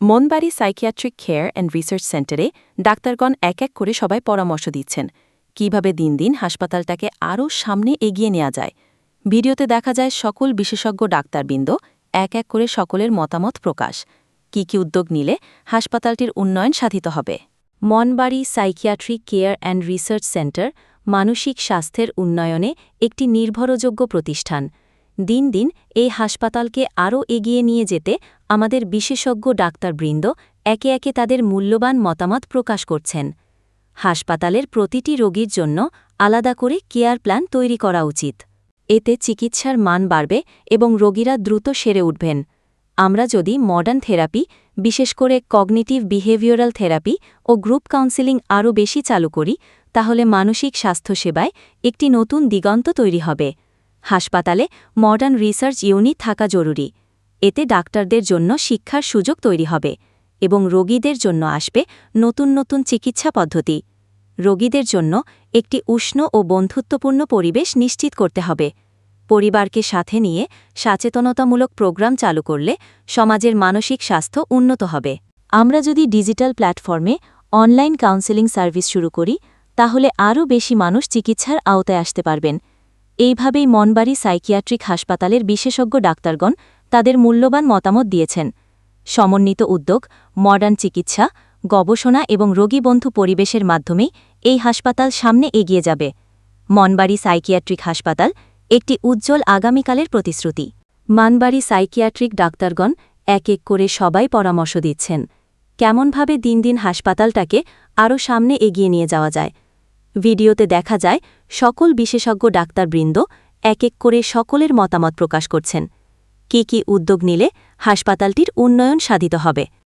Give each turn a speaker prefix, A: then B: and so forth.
A: Monobari psychiatric care and research সেন্টারে ডাক্তারগণ এক এক করে সবাই পরামর্শ দিচ্ছেন। কীভাবে দিন দিন হাসপাতালটাকে আরও সামনে এগিয়ে নেওয়া যায়? ভিডিওতে দেখা যায় সকল বিশেষজ্ঞ ডাক্তারবৃন্দ এক এক করে সকলের মতামত প্রকাশ। কি কি উদ্যোগ নিলে হাসপাতালটির উন্নয়ন সাধিত হবে? Monobari psychiatric care and research centre মানসিক স্বাস্থ্যের উন্নয়নে একটি নির্ভরযোগ্য প্রতিষ্ঠান। দিন দিন এই হাসপাতালকে আরও এগিয়ে নিয়ে যেতে আমাদের বিশেষজ্ঞ ডাক্তারবৃন্দ একে একে তাদের মূল্যবান মতামত প্রকাশ করছেন। হাসপাতালের প্রতিটি রোগীর জন্য আলাদা করে কেয়ার প্ল্যান তৈরি করা উচিত। এতে চিকিৎসার মান বাড়বে এবং রোগীরা দ্রুত সেরে উঠবেন। আমরা যদি মডার্ন থেরাপি, বিশেষ করে কগনিটিভ বিহেভিওরাল থেরাপি ও গ্রুপ কাউন্সেলিং আরও বেশি চালু করি, তাহলে মানসিক স্বাস্থ্যসেবায় একটি নতুন দিগন্ত তৈরি হবে। হাসপাতালে মডার্ন রিসার্চ ইউনিট থাকা জরুরি। এতে ডাক্তারদের জন্য শিক্ষার সুযোগ তৈরি হবে এবং রোগীদের জন্য আসবে নতুন নতুন চিকিৎসা পদ্ধতি। রোগীদের জন্য একটি উষ্ণ ও বন্ধুত্বপূর্ণ পরিবেশ নিশ্চিত করতে হবে। পরিবারকে সাথে নিয়ে সচেতনতামূলক প্রোগ্রাম চালু করলে সমাজের মানসিক স্বাস্থ্য উন্নত হবে। আমরা যদি ডিজিটাল প্ল্যাটফর্মে অনলাইন কাউন্সেলিং সার্ভিস শুরু করি, তাহলে আরও বেশি মানুষ চিকিৎসার আওতায় আসতে পারবেন। এইভাবেই মনবাড়ি সাইকিয়াট্রিক হাসপাতালের বিশেষজ্ঞ ডাক্তারগণ তাদের মূল্যবান মতামত দিয়েছেন। সমন্বিত উদ্যোগ, মডার্ন চিকিৎসা, গবেষণা এবং রোগীবন্ধু পরিবেশের মাধ্যমে এই হাসপাতাল সামনে এগিয়ে যাবে। মনবাড়ি সাইকিয়াট্রিক হাসপাতাল একটি উজ্জ্বল আগামীকালের প্রতিশ্রুতি। মানবাড়ি সাইকিয়াট্রিক ডাক্তারগণ এক এক করে সবাই পরামর্শ দিচ্ছেন, কেমনভাবে দিন দিন হাসপাতালটাকে আরও সামনে এগিয়ে নিয়ে যাওয়া যায়। ভিডিওতে দেখা যায়, সকল বিশেষজ্ঞ ডাক্তারবৃন্দ এক এক করে সকলের মতামত প্রকাশ করছেন। কি কি উদ্যোগ নিলে হাসপাতালটির উন্নয়ন সাধিত হবে?